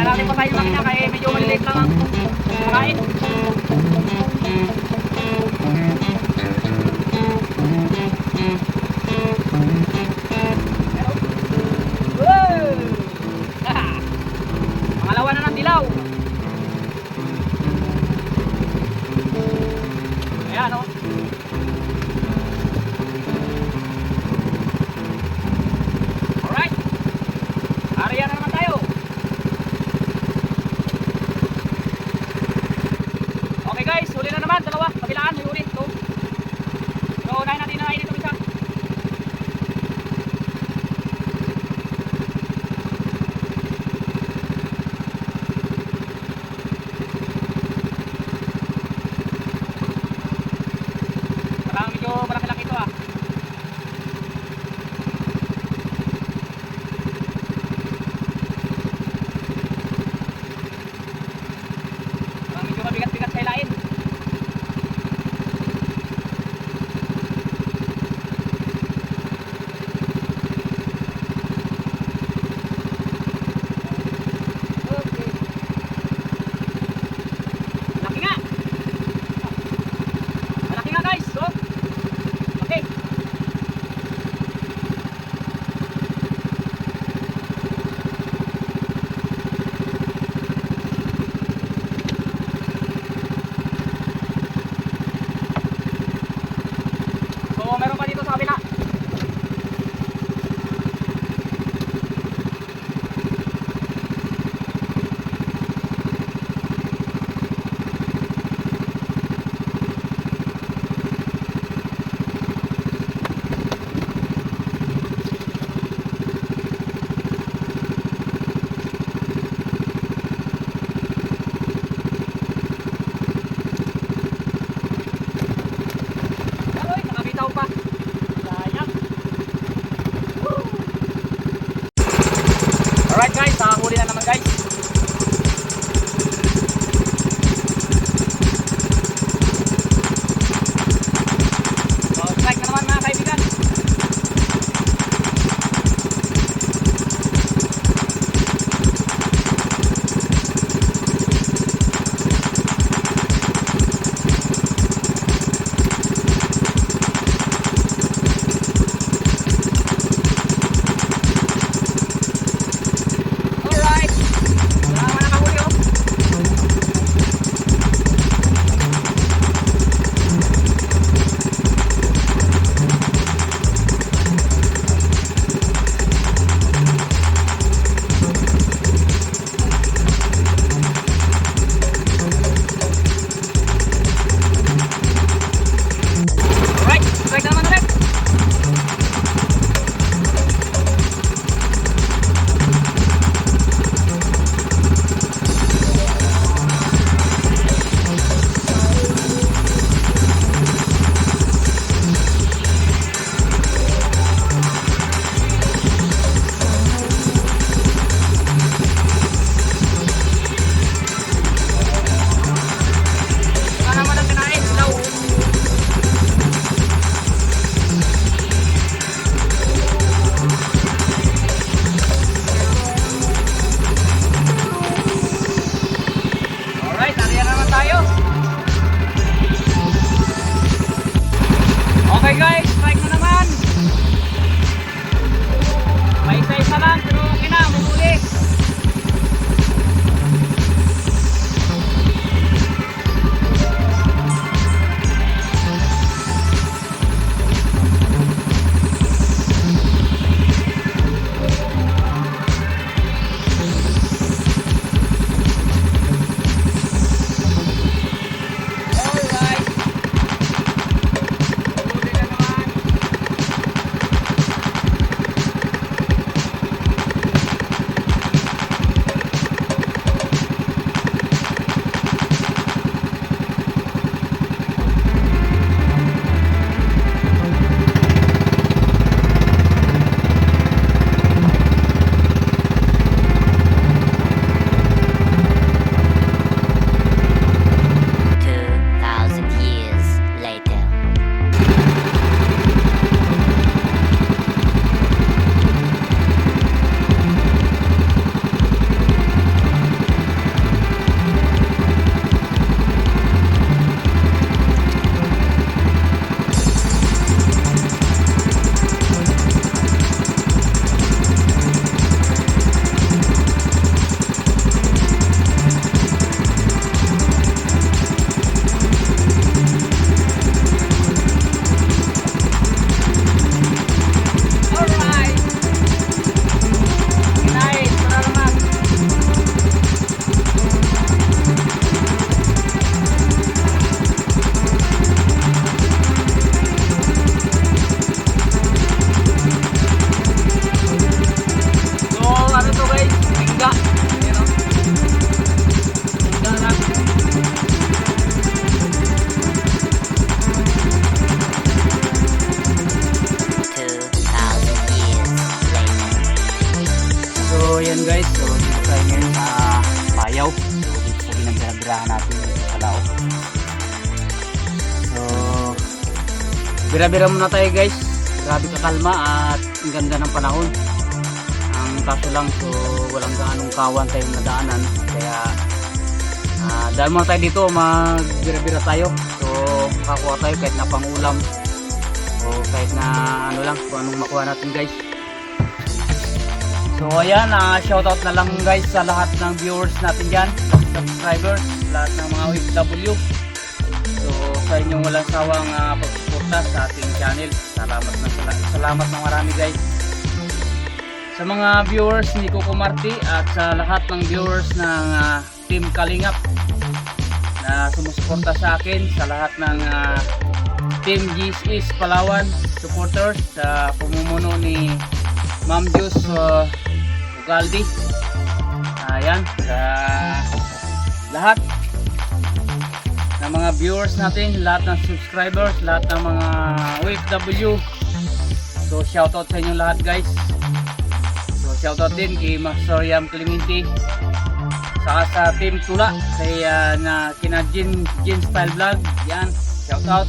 Pinarating pa tayo makina kaya medyo malilate lang ang kumain. Guys, strike na naman. May isa-isa lang, pero okay na, mamuli. Bira-bira muna tayo guys. Grabe kakalma at ang ganda ng panahon. Ang kaso lang, so, walang gaanong kawan tayong nadaanan. Kaya, ah dahil muna tayo dito, magbira-bira tayo. So, makakuha tayo kahit na pangulam. O kahit na ano lang, kung anong makuha natin guys. So ayan, ah shoutout na lang guys sa lahat ng viewers natin dyan, subscribers, lahat ng mga OFW. So sa inyong walang sawang uh, pagsuporta sa ating channel. Salamat sala- salamat ng marami guys. Sa mga viewers ni Coco Marti at sa lahat ng viewers ng ah, Team Kalingap na sumusuporta sa akin, sa lahat ng ah, Team GSIS Palawan supporters sa pumumuno ni Ma'am Jus uh, Ugaldi. Ayan, sa lahat. Ng mga viewers natin, lahat ng subscribers, lahat ng mga OFW. So shoutout sa inyo lahat guys. So shoutout din kay Master Yam Clemente. Saka sa Team Tula, kay ah, na kina Jin, Jin Style Vlog. Yan, shoutout.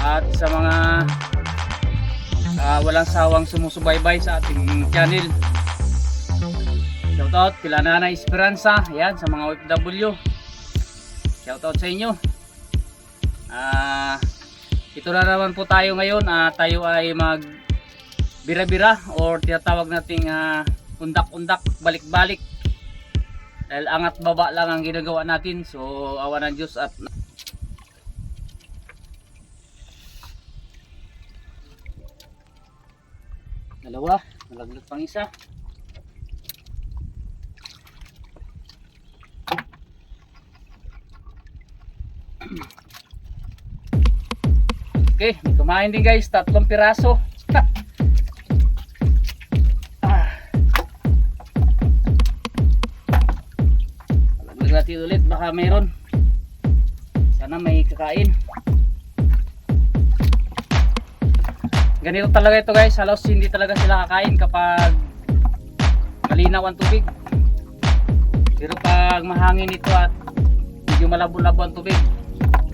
At sa mga ah, walang sawang sumusubaybay sa ating channel. Shoutout kila Nana Esperanza, yan sa mga OFW. Shoutout sa inyo. Ah, ito na naman po tayo ngayon. Ah, tayo ay mag bira-bira or tinatawag nating ah, undak-undak, balik-balik. Dahil angat baba lang ang ginagawa natin. So, awa ng Diyos at dalawa, nalaglag pang isa. Okay, may kumain din guys, tatlong piraso. ah. Alam natin ulit, baka mayroon. Sana may kakain. Ganito talaga ito guys, halos hindi talaga sila kakain kapag malinaw ang tubig. Pero pag mahangin ito at medyo malabo-labo ang tubig,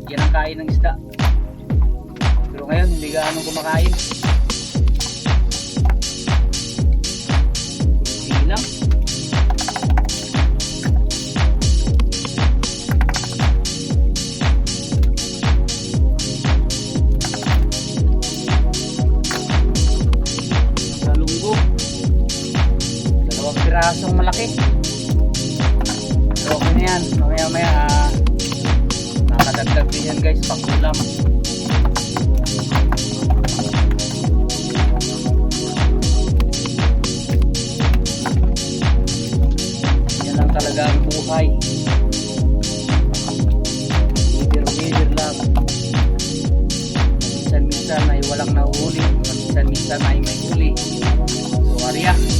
yan ang kain ng isda. Ngayon, hindi gaano kumakain. Hindi lang. Sa lunggo. Dalawang pirasong malaki. So, okay na yan. Mamaya maya, ah, nakadagdag din yan guys, pang ulam. Buhay. Leader-leader lang. Minsan-minsan ay walang nahuhuli. Minsan-minsan ay may huli. So, Arya.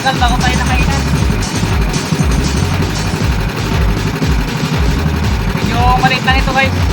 Matagal-tagal bago tayo nakainan. Medyo maliit lang ito guys.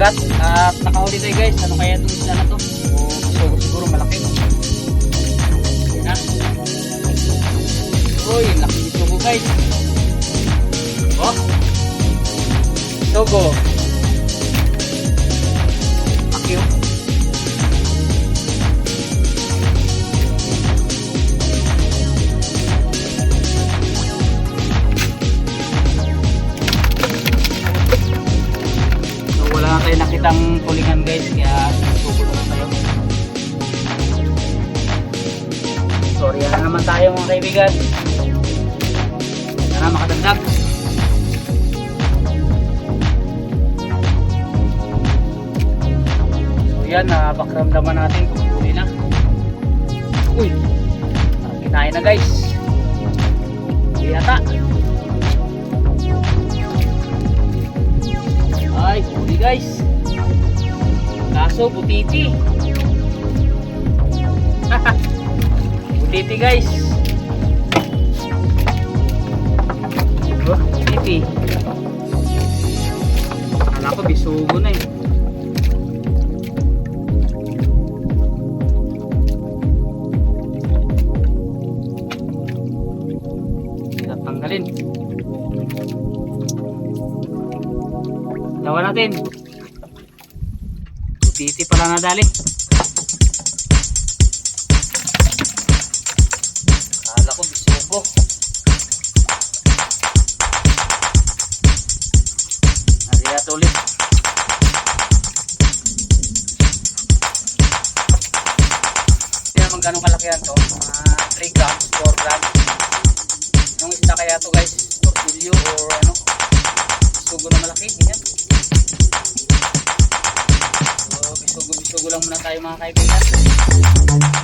Kumagat at nakahuli tayo guys. Ano kaya itong isla na to? So, siguro malaki. Yan na. Uy, laki sugo guys. Oh. Sugo. Laki na tayo nakitang tulingan guys kaya susuko na tayo. Sorry na naman tayo mga kaibigan. Sana makadagdag. So yan, napakramdaman natin kung huli na. Uy! Kinain na guys. Hindi yata. Ay, huli guys. Kaso, butiti. butiti guys. Oh, butiti. Akala ko bisugo na eh. Tanggalin. Tawa natin. Titi pala nadali. Kala ko bisugo. Nariya ulit. Hindi naman ganun kalaki yan to. Mga kaibigan.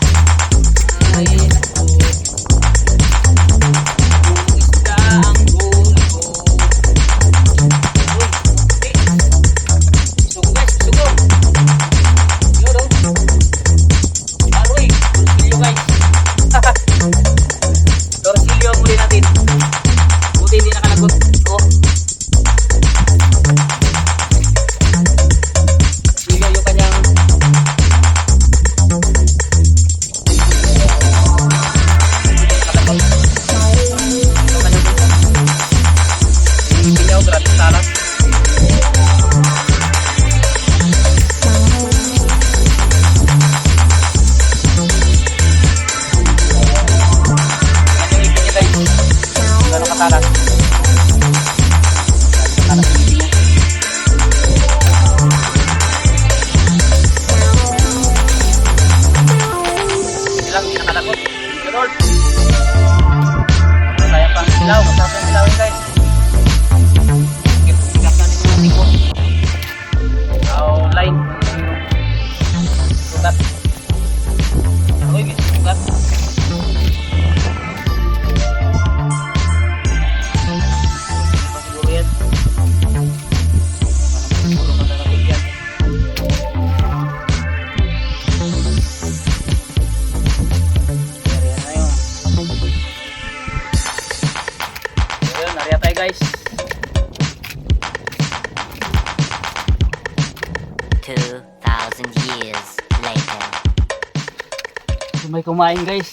Kumain guys.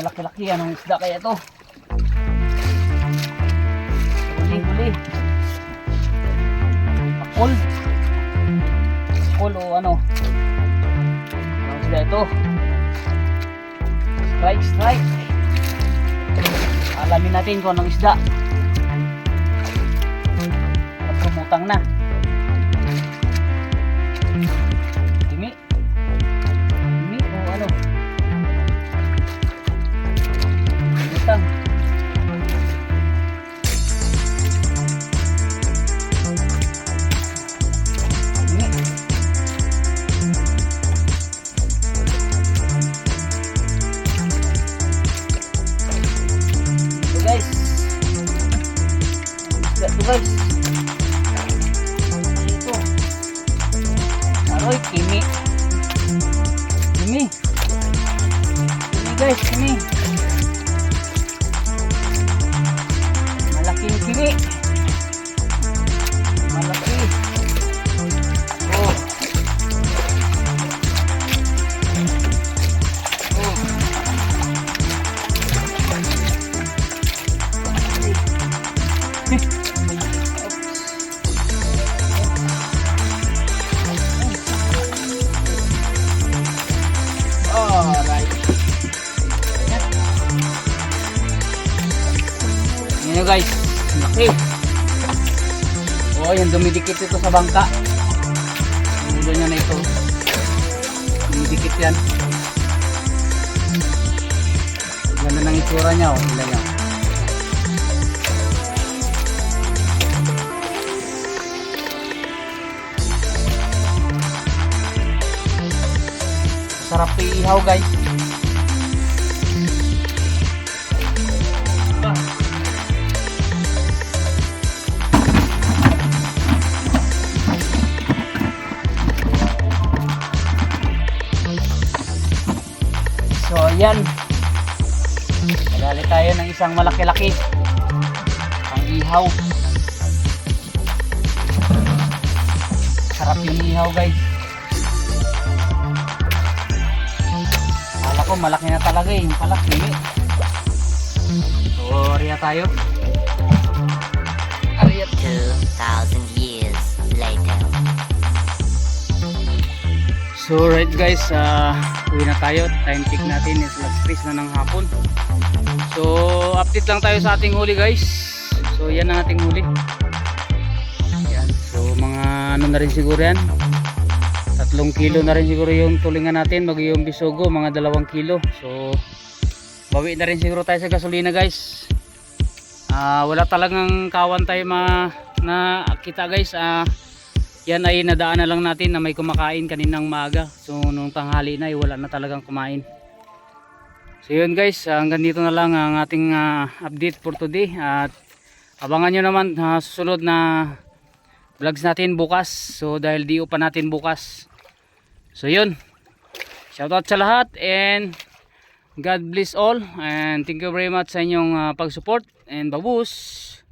Malaki-laki. Anong isda kaya to? Huli, huli. Akol. Akol o ano? Anong isda ito? Strike, strike. Alamin natin kung anong isda. Pagpumutang na. Isda guys. Laki. Oh, yan dumidikit ito sa bangka. Ang ulo niya na ito. Dumidikit yan. Ganda ng itsura niya oh. Tingnan niyo. Sarap iihaw guys. So ayan. Nagali tayo ng isang malaki-laki. Ang ihaw. Sarap yung ihaw guys. Kala ko malaki na talaga eh. Yung pala hindi. So ariya tayo. Ariya. 2,000 years later. So right guys, uh, uwi na tayo. Time check natin is 3 na ng hapon. So update lang tayo sa ating huli guys. So yan ang ating huli. Yan. So mga ano na rin siguro yan. Tatlong kilo na rin siguro yung tulingan natin. Mag yung bisogo, mga dalawang kilo. So bawi na rin siguro tayo sa gasolina guys. Ah, wala talagang kawan tayo ma na kita guys. Ah, yan ay nadaan na lang natin na may kumakain kaninang maaga so nung tanghali na ay wala na talagang kumain so yun guys hanggang dito na lang ang ating ah, update for today. At abangan nyo naman sa susunod na vlogs natin bukas. So dahil di pa natin bukas. So yun. Shoutout sa lahat and God bless all. And thank you very much sa inyong ah, pag-support. And babus.